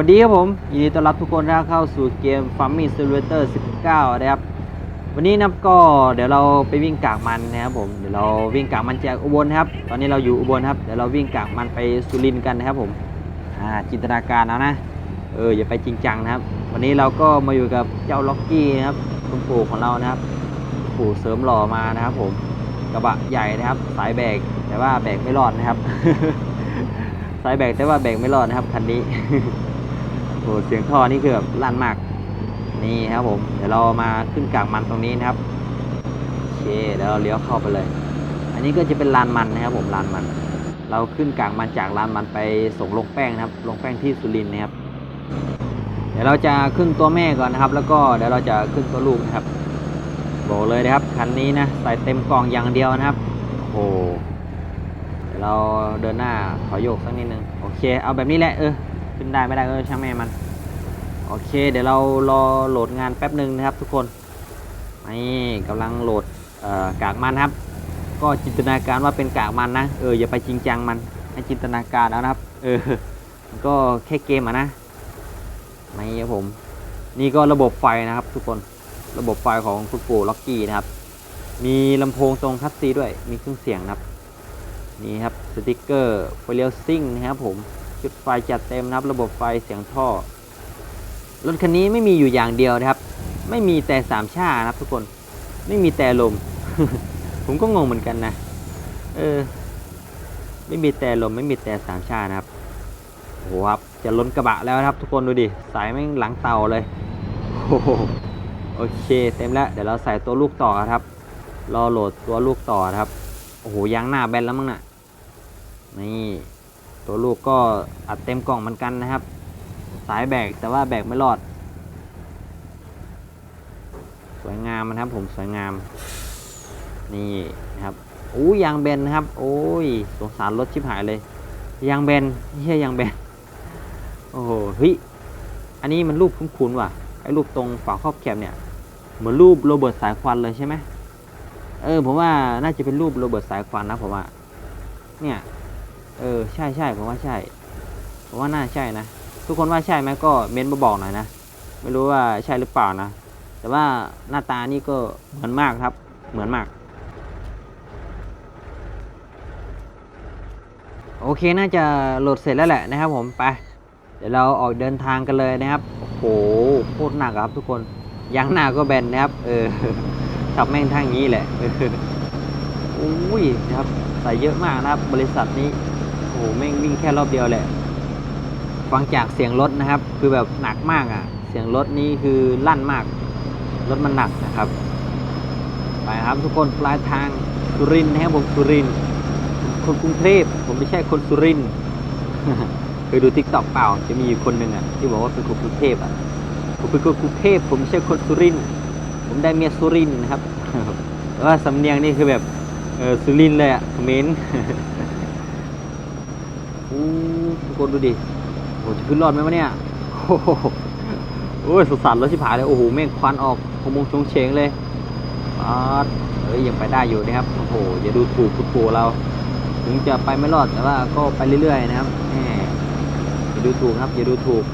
วันนี้ครับผมยินดีต้อนรับทุกคนนะเข้าสู่เกม Farming Simulator 19 นะครับ วันนี้นะก็เดี๋ยวเราไปวิ่งกากมันนะครับผมเดี๋ยวเราวิ่งกากมันจากอุบลนครับ ตอนนี้เราอยู่อุบลครับเดี๋ยวเราวิ่งกากมันไปสุรินทร์กันนะครับผมอ่าจินตนาการเอานะเอออย่าไปจริงจังนะครับ วันนี้เราก็มาอยู่กับเจ้าล็อกกี้นะครับคุณปู่ของเรานะครับปู่เสริมหล่อมานะครับ ผมกระบะใหญ่นะครับ สายแบกแต่ว่าแบกไม่รอดนะครับ สายแบกแต่ว่าแบกไม่รอดนะครับคันนี้ อ้เสียงท่อนี่คือแบบลั่นมาก นี่ครับผม เดี๋ยวเรามาขึ้นกากมันตรงนี้นะครับโอเคเดี๋ยวเราเลี้ยวเข้าไปเลย อันนี้ก็จะเป็นลานมันนะครับผมลานมัน เราขึ้นกากมันจากลานมันไปส่งลงแป้งนะครับ ลงแป้งที่สุรินทร์นะครับ เดี๋ยวเราจะขึ้นตัวแม่ก่อนนะครับ แล้วก็เดี๋ยวเราจะขึ้นตัวลูกนะครับบอกเลยนะครับคันนี้นะใส่เต็มกล่องอย่างเดียวนะครับโอ้โหเดี๋ยวเราเดินหน้าถอยโยกสักนิดนึง โอเค เอาแบบนี้แหละ เออ ขึ้นได้ไม่ได้ก็ช่างแม่มันโอเค เดี๋ยวเรารอโหลดงานแป๊บหนึ่งนะครับทุกคนนี่กำลังโหลดกากมันครับ ก็จินตนาการว่าเป็นกากมันนะเอออย่าไปจริงจังมันให้จินตนาการเอานะครับเออก็แค่เกมอะนะไม่ครับผม นี่ก็ระบบไฟนะครับ ทุกคนระบบไฟของคุณปู่ล็อกกี้นะครับ มีลำโพงตรงคัสซีด้วยมีเครื่องเสียงนะครับนี่ครับสติกเกอร์ไฟเลี้ยวซิ่งนะครับผม ชุดไฟจัดเต็มนะครับ ระบบไฟเสียงท่อ รถคันนี้ไม่มีอยู่อย่างเดียวนะครับ ไม่มีแต่สามชานะครับทุกคน ไม่มีแต่ลม ผมก็งงเหมือนกันนะ เออ ไม่มีแต่ลมไม่มีแต่สามชานะครับโอ้โหครับ จะล้นกระบะแล้วนะครับ ทุกคนดูดิ สายแม่งหลังเตาเลยโอ้โหโอเค เต็มแล้ว เดี๋ยวเราใส่ตัวลูกต่อครับ รอโหลดตัวลูกต่อครับ โอ้โหยางหน้าแบนแล้วมั้งน่ะนี่ ตัวลูกก็อัดเต็มกล่องเหมือนกันนะครับ สายแบกแต่ว่าแบกไม่รอด สวยงามนะครับผมสวยงาม นี่นะครับโอ้ยางแบนนะครับ โอ้ยสงสารรถชิบหายเลย ยางแบนเฮียยางแบนโอ้โหเฮ้ยอันนี้มันรูปคุ้นๆว่ะไอ้รูปตรงฝาครอบแคบเนี่ยเหมือนรูปโรเบิร์ตสายควันเลยใช่ไหมเออผมว่าน่าจะเป็นรูปโรเบิร์ตสายควันนะผมว่าเนี่ย เออใช่ใช่ผมว่าใช่ผมว่าน่าใช่นะ ทุกคนว่าใช่ไหมก็เม้นมาบอกหน่อยนะ ไม่รู้ว่าใช่หรือเปล่านะ แต่ว่าหน้าตานี่ก็เหมือนมากครับ เหมือนมาก โอเคน่าจะโหลดเสร็จแล้วแหละนะครับผมไป เดี๋ยวเราออกเดินทางกันเลยนะครับ โอ้โหโคตรหนักครับทุกคนยางหน้าก็แบนนะครับ เออขับแม่งทางนี้แหละออโอ้ยนะครับใส่เยอะมากนะครับ บริษัทนี้ หแม่งวิ่งแค่รอบเดียวแหละ ฟังจากเสียงรถนะครับ คือแบบหนักมากอะ เสียงรถนี้คือลั่นมาก รถมันหนักนะครับ ไปครับทุกคนปลายทางสุรินทร์นะครับผมสุรินทร์คนกรุงเทพผมไม่ใช่คนสุรินทร์เคยดูทิกตอกเปล่า จะมีอยู่คนหนึ่งอะที่บอกว่าเป็นคนกรุงเทพอะผมเป็นคนกรุงเทพผมไม่ใช่คนสุรินทร์ผมได้เมียสุรินทร์นะครับแต่ว่าสำเนียงนี่คือแบบเออสุรินทร์เลยอะเมรอู้ทุก คนดูดิโอ้จะขึ้นรอดไหมวะเนี่ยโอ้โหโอ้ยสุดสันแล้วชิบหายเลยโอ้โหเมฆควันออกขโมงชงเชงเลยอาดเอ้ยยังไปได้อยู่นะครับโอ้โหอย่าดูถูกคุณปู่เรา ถึงจะไปไม่รอดแต่ว่าก็ไปเรื่อยๆนะครับแหมอย่าดูถูกครับอย่าดูถูก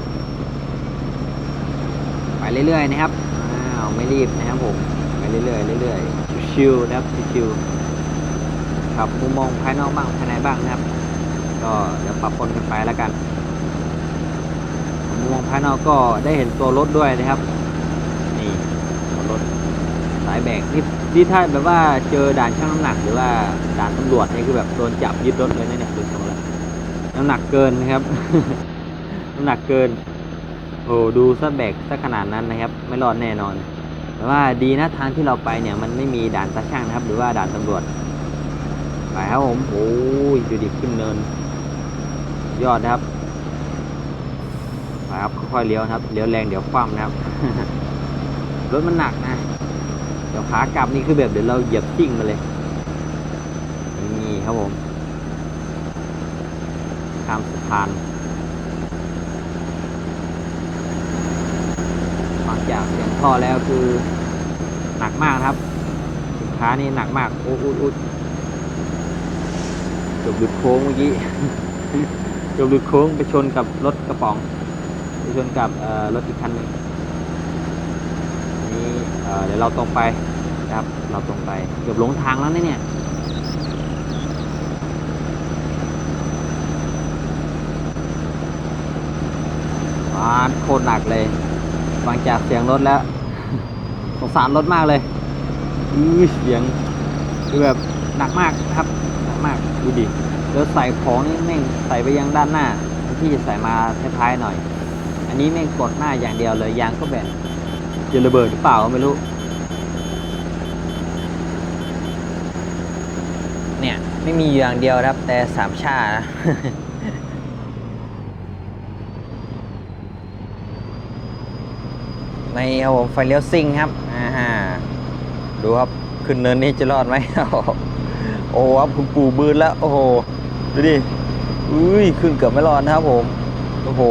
ไปเรื่อยๆนะครับอ้าวไม่รีบนะครับผมไปเรื่อยๆเรื่อยๆชิวๆนะครับชิวๆครับมุมมองภายนอกบ้างภายในบ้างนะครับ ก็เดี๋ยวปรับปนกันไปแล้วกันมุมมองภายนอกก็ได้เห็นตัวรถด้วยนะครับ นี่ตัวรถสายแบกนี่นี่ถ้าแบบว่าเจอด่านช่างน้ำหนักหรือว่าด่านตำรวจนี่คือแบบโดนจับยึดรถเลยนะเนี่ยดูทรงแล้วน้ำหนักเกินนะครับ น้ำหนักเกิน โอ้ดูซะแบกซะขนาดนั้นนะครับ ไม่รอดแน่นอน แต่ว่าดีนะทางที่เราไปเนี่ยมันไม่มีด่านตาช่างนะครับ หรือว่าด่านตำรวจไปครับผมโอ้ยดูดิขึ้นเนิน ยอดนะครับไปครับค่อยๆเลี้ยวนะครับเลี้ยวแรงเดี๋ยวคว่ำนะครับ รถมันหนักนะ เดี๋ยวขากลับนี่คือแบบเดี๋ยวเราเหยียบซิ่งมาเลยนี่ครับผมข้ามสะพานฟังจากเสียงท่อแล้วคือหนักมากครับ สินค้านี่หนักมากโอ้ยอุ๊ยเกือบหลุดโค้งเมื่อกี้ เกือบหลุดโค้งไปชนกับรถกระป๋องไปชนกับรถอีกคันหนึ่งอันนี้เอ่อเดี๋ยวเราตรงไปนะครับ เราตรงไปเกือบหลงทางแล้วนเนี่ยอ่าโคตรหนักเลยฟังจากเสียงรถแล้วสงสารรถมากเลยอื้อเสียงคือแบบหนักมากครับหนักมากดูดิ แล้วใส่ของนี่แม่งใส่ไปยังด้านหน้าที่จะใส่มาท้ายๆหน่อย อันนี้แม่งกดหน้าอย่างเดียวเลยยางก็แบบจะระเบิดหรือเปล่าไม่รู้ เนี่ยไม่มีอยู่อย่างเดียวครับ แต่สามชานะในครับผมไฟเลี้ยวซิ่งครับอ่าฮะดูครับ ขึ้นเนินนี้จะรอดไหมโอ้โหครับคุณปู่บืนแล้ว โอ้โห ดูดิ อุ้ย ขึ้นเกือบไม่รอดนะครับผม โอ้โห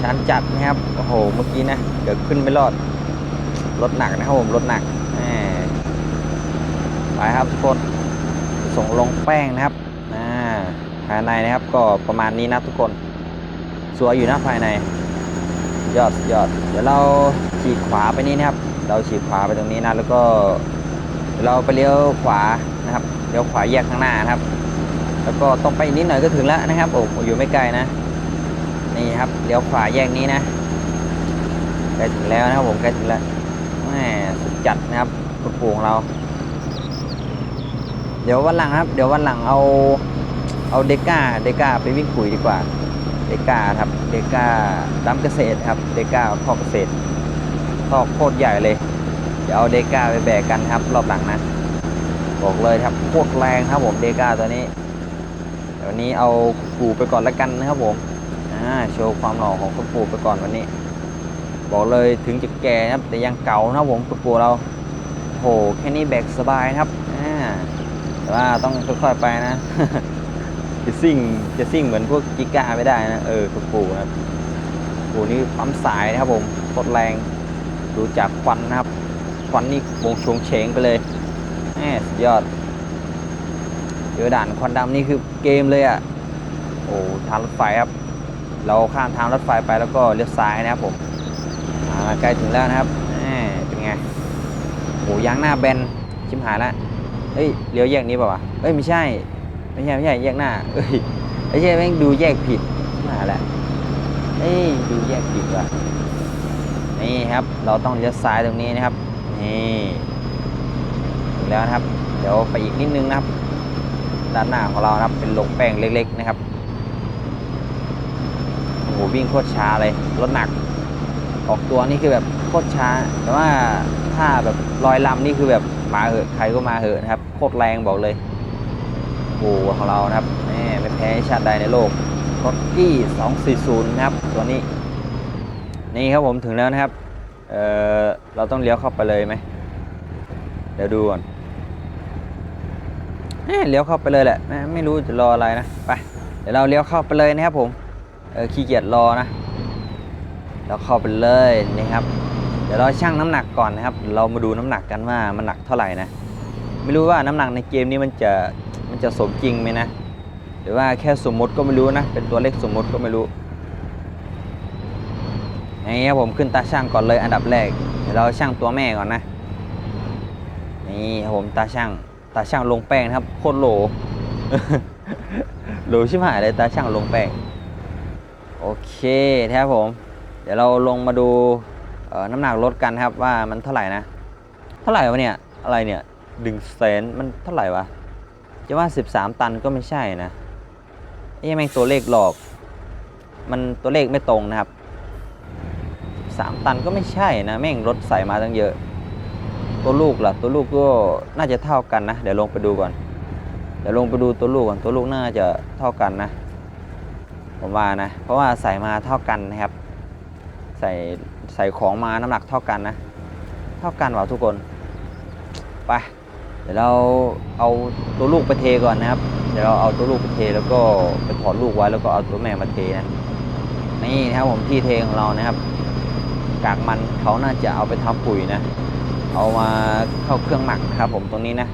ชันจัดนะครับ โอ้โห เมื่อกี้นะ เกือบขึ้นไม่รอด รถหนักนะครับผม รถหนักไปครับทุกคน ส่งลงแป้งนะครับภายในนะครับ ก็ประมาณนี้นะทุกคน สวยอยู่นะภายใน ยอดยอด เดี๋ยวเราฉีกขวาไปนี่นะครับ เราฉีกขวาไปตรงนี้นะ แล้วก็เดี๋ยวเราไปเลี้ยวขวานะครับ เลี้ยวขวาแยกข้างหน้านะครับ แล้วก็ต้องไปอีกนิดหน่อยก็ถึงแล้วนะครับโอ้โหอยู่ไม่ไกลนะ นี่ครับเลี้ยวขวาแยกนี้นะใกล้ถึงแล้วนะครับผมใกล้ถึงแล้วแหมสุดจัดนะครับคุณปู่ของเรา เดี๋ยววันหลังครับ เดี๋ยววันหลังเอาเอาเดก้าเดก้าไปวิ่งขุยดีกว่าเดก้าครับเดก้าดำเกษตรครับเดก้าข้อเกษตรข้อโคตรใหญ่เลยเดี๋ยวเอาเดก้าไปแบกกันครับ รอบหลังนะบอกเลยครับโคตรแรงครับผมเดก้าตัวนี้ วันนี้เอาปู่ไปก่อนละกันนะครับผมอ่าโชว์ความหล่อของคุณปู่ไปก่อนวันนี้ บอกเลยถึงจะแก่นะครับ แต่ยังเก่านะครับผมคุณปู่เราโหแค่นี้แบกสบายนะครับอ่าแต่ว่าต้องค่อยๆไปนะจะซิ่งจะซิ่งเหมือนพวกจิก้าไม่ได้นะเออคุณปู่นะครับปู่นี่ปั๊มสายนะครับผมโคตรแรงดูจากควันนะครับควันนี่วงชงเฉงไปเลยแหมสุดยอด เจอด่านควันดำนี่คือเกมเลยอะ่ะโอ้ทางรถไฟครับ เราข้ามทางรถไฟไปแล้วก็เลี้ยวซ้ายนะครับผมใกล้ถึงแล้วนะครับเป็นไงโอ้ยางหน้าแบนชิมหายละเอ้ยเลี้ยวแยกนี้ป่าวะเอ้ยไม่ใช่ไม่ใช่ไม่ใช่แยกหน้าเอ้ยไอ้เช่แม่งดูแยกผิดมาแหละเอ้ยดูแยกผิดว่ะนี่ครับ เราต้องเลี้ยวซ้ายตรงนี้นะครับนี่ถึงแล้วนะครับ เดี๋ยวไปอีกนิดนึงนะครับ ด้านหน้าของเรานะครับ เป็นลงแป้งเล็ก ๆ นะครับโอ้โหวิ่งโคตรช้าเลยรถหนัก ออกตัวนี่คือแบบโคตรช้า แต่ว่าถ้าแบบลอยลำนี่คือแบบมาเหอะใครก็มาเหอะนะครับโคตรแรงบอกเลยโอ้โหของเรานะครับแม่ไม่แพ้ชาติใดในโลกรถกี้240 นะครับ ตัวนี้ นี่ครับผมถึงแล้วนะครับ เออเราต้องเลี้ยวเข้าไปเลยไหม เดี๋ยวดูก่อน เลี้ยวเข้าไปเลยแหละไม่ไม่รู้จะรออะไรนะไปเดี๋ยวเราเลี้ยวเข้าไปเลยนะครับผมเออขี้เกียจรอนะเราเข้าไปเลยนี่ครับ เดี๋ยวเราชั่งน้ำหนักก่อนนะครับ เรามาดูน้ำหนักกันว่ามันหนักเท่าไหร่นะไม่รู้ว่าน้ำหนักในเกมนี้มันจะมันจะสมจริงไหมนะหรือว่าแค่สมมติก็ไม่รู้นะ เป็นตัวเลขสมมติก็ไม่รู้นี่ครับผมขึ้นตาช่างก่อนเลยอันดับแรกเดี๋ยวเราช่างตัวแม่ก่อนนะนี่ครับผมตาช่าง ตาช่างลงแป้งนะครับโคตรโหลโหลชิบหายเลยตาช่างลงแป้งโอเคครับผม เดี๋ยวเราลงมาดูน้ำหนักรถกันครับว่ามันเท่าไหร่นะ เท่าไหร่วะเนี่ยอะไรเนี่ยดึงแสนมันเท่าไหร่วะจะว่า 13 ตันก็ไม่ใช่นะไอ้แม่งตัวเลขหลอก มันตัวเลขไม่ตรงนะครับ 3 ตันก็ไม่ใช่นะแม่งรถใส่มาตั้งเยอะ ตัวลูกล่ะตัวลูกก็น่าจะเท่ากันนะ เดี๋ยวลงไปดูก่อน เดี๋ยวลงไปดูตัวลูกก่อนตัวลูกน่าจะเท่ากันนะ ผมว่านะ เพราะว่าใส่มาเท่ากันนะครับ ใส่ใส่ของมาน้ำหนักเท่ากันนะ เท่ากันว่ะทุกคน ไป เดี๋ยวเราเอาตัวลูกไปเทก่อนนะครับ เดี๋ยวเราเอาตัวลูกไปเทแล้วก็ไปถอดลูกไว้แล้วก็เอาตัวแม่มาเทนะ นี่นะครับผมที่เทของเรานะครับ กากมันเขาน่าจะเอาไปทำปุ๋ยนะ เอามาเข้าเครื่องหมักนะครับ ผมตรงนี้นะ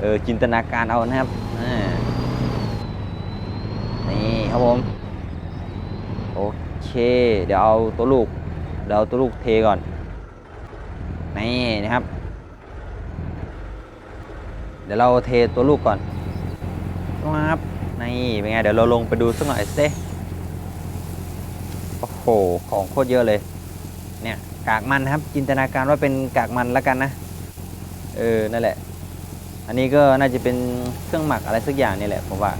เออจินตนาการเอานะครับนี่ครับผมโอเคเค เดี๋ยวเอาตัวลูกเดี๋ยวเอาตัวลูกเทก่อนนี่นะครับ เดี๋ยวเราเทตัวลูกก่อนครับนี่เป็นไงเดี๋ยวเราลงไปดูสักหน่อยสิโอ้โหของโคตรเยอะเลยเนี่ย กากมันครับ จินตนาการว่าเป็นกากมันแล้วกันนะเออนั่นแหละ อันนี้ก็น่าจะเป็นเครื่องหมักอะไรสักอย่างนี่แหละผมว่า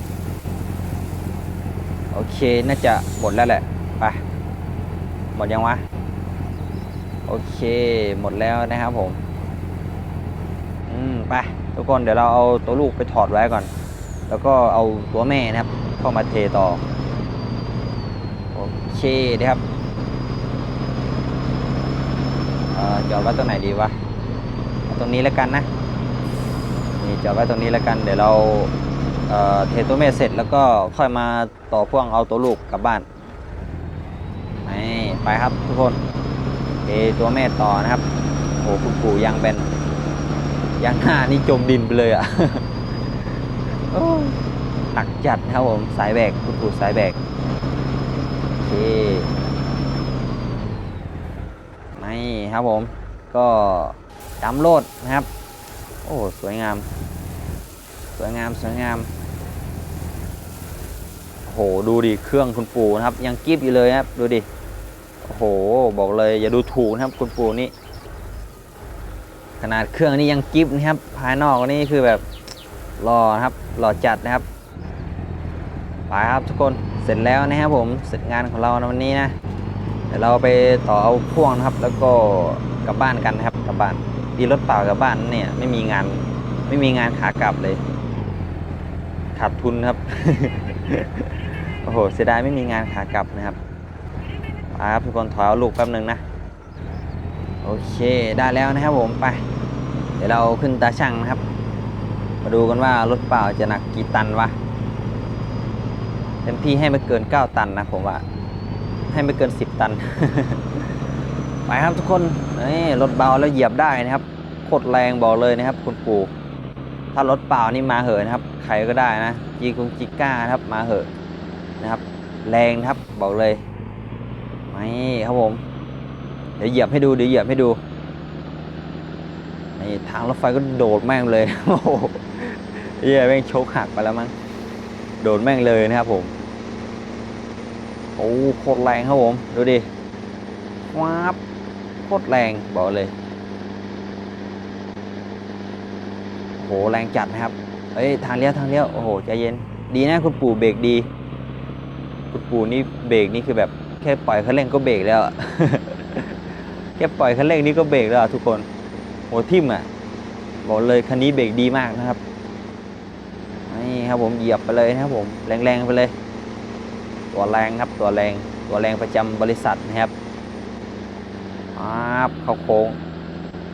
โอเค น่าจะหมดแล้วแหละไปหมดยังวะ โอเค หมดแล้วนะครับผม อืมไปทุกคนเดี๋ยวเราเอาตัวลูกไปถอดไว้ก่อน แล้วก็เอาตัวแม่นะครับ เข้ามาเทต่อ โอเคนะครับเอ่อ จอดไว้ตรงไหนดีวะตรงนี้แล้วกันนะนี่จอดไว้ตรงนี้แล้วกันเดี๋ยวเราเอ่อเทตัวแม่เสร็จแล้วก็ค่อยมาต่อพ่วงเอาตัวลูกกลับบ้านนี่ไปครับทุกคนเทตัวแม่ต่อนะครับโอ้คุณปู่ยางแบนยางหน้านี่จมดินไปเลยอะ่ะหนักจัดครับผมสายแบกคุณปู่สายแบกโอเค ครับผม ก็ดำโลดนะครับ โอ้สวยงาม สวยงามสวยงามโอ้โหดูดิเครื่องคุณปู่นะครับ ยังกริบอยู่เลยครับดูดิโอ้โหบอกเลยอย่าดูถูกนะครับคุณปู่นี่ขนาดเครื่องนี้ยังกริบนะครับ ภายนอกนี่คือแบบรอนะครับรอจัดนะครับไปครับทุกคนเสร็จแล้วนะครับผมเสร็จงานของเราในวันนี้นะ เดี๋ยวเราไปต่อเอาพ่วงนะครับ แล้วก็กลับบ้านกันนะครับกลับบ้านดีรถเปล่ากลับบ้านเนี่ยไม่มีงานไม่มีงานขากลับเลย ขาดทุนครับ โอ้โหเสียดายไม่มีงานขากลับนะครับครับทุกคนถอยเอาลูกแป๊บหนึ่งนะ โอเคได้แล้วนะครับผมไป เดี๋ยวเราขึ้นตาช่างนะครับ มาดูกันว่ารถเปล่าจะหนักกี่ตันวะเต็มที่ให้ไม่เกิน 9 ตันนะผมว่า ให้ไม่เกิน 10 ตัน ไปครับทุกคนนี่รถเบาแล้วเหยียบได้นะครับโคตรแรงบอกเลยนะครับ คุณปู่ถ้ารถเปล่านี่มาเหอะนะครับ ใครก็ได้นะจีกุงจิก้านะครับมาเหอะนะครับ แรงครับบอกเลยนี่ครับผม เดี๋ยวเหยียบให้ดูเดี๋ยวเหยียบให้ดูนี่ทางรถไฟก็โดดแม่งเลยโอ้โหเหี้ยแม่งโชกหักไปแล้วมั้งโดดแม่งเลยนะครับผม โอ้โคตรแรงครับผม ดูดิว้าบโคตรแรงบอกเลยโหแรงจัดนะครับเฮ้ยทางเลี้ยวทางเลี้ยว โอ้โหใจเย็น ดีนะคุณปู่เบรกดี คุณปู่นี่เบรกนี่คือแบบแค่ปล่อยคันเร่งก็เบรกแล้วอะแค่ปล่อยคันเร่งนี่ก็เบรกแล้วทุกคน โหทิ่มอะ บอกเลยคันนี้เบรกดีมากนะครับ นี่ครับผมเหยียบไปเลยนะครับผม แรงๆไปเลย ตัวแรงครับตัวแรงตัวแรงประจำบริษัทนะครับปั๊บเข้าโค้ง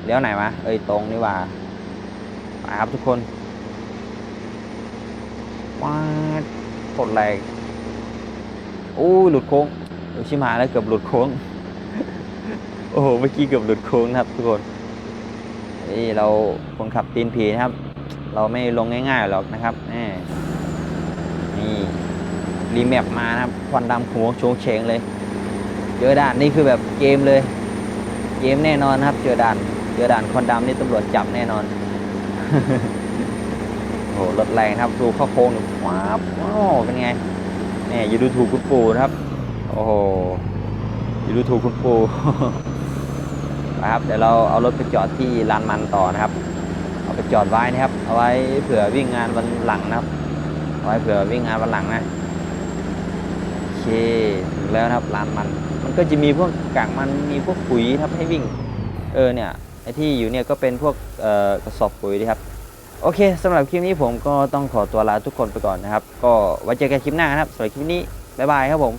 เลี้ยวไหนวะเอ้ยตรงนี่ว่าครับทุกคนว้าดกดแรงอู้ยหลุดโค้งเอชิมาแล้วเกือบหลุดโค้ง โอ้โห เมื่อกี้เกือบหลุดโค้งนะครับทุกคน นี่เราคนขับตีนผีนะครับ เราไม่ลงง่ายๆหรอกนะครับแน่นี่ รีแมปมานะครับควันดำขโมงโชงเฉงเลย เจอด่านนี่คือแบบเกมเลย เกมแน่นอนครับ เจอด่าน เจอด่านควันดำนี่ตำรวจจับแน่นอน โอ้โหรถแรงครับ ดูข้าโค้งว้าบว้าวเป็นไงเนี่ยอย่าดูถูกคุณปู่นะครับ โอ้โหอย่าดูถูกคุณปู่นะครับเดี๋ยวเราเอารถไปจอดที่ลานมันต่อนะครับ เอาไปจอดไว้นะครับ เอาไว้เผื่อวิ่งงานวันหลังนะครับ เอาไว้เผื่อวิ่งงานวันหลังนะ เคถึงแล้วนะครับร้านมัน มันก็จะมีพวกกากมันมีพวกปุ๋ยครับให้วิ่ง เออเนี่ยไอที่อยู่เนี่ยก็เป็นพวกกระสอบปุ๋ยนะครับ โอเคสำหรับคลิปนี้ผมก็ต้องขอตัวลาทุกคนไปก่อนนะครับ ก็ไว้เจอกันคลิปหน้านะครับสำหรับคลิปนี้บ๊ายบายครับผม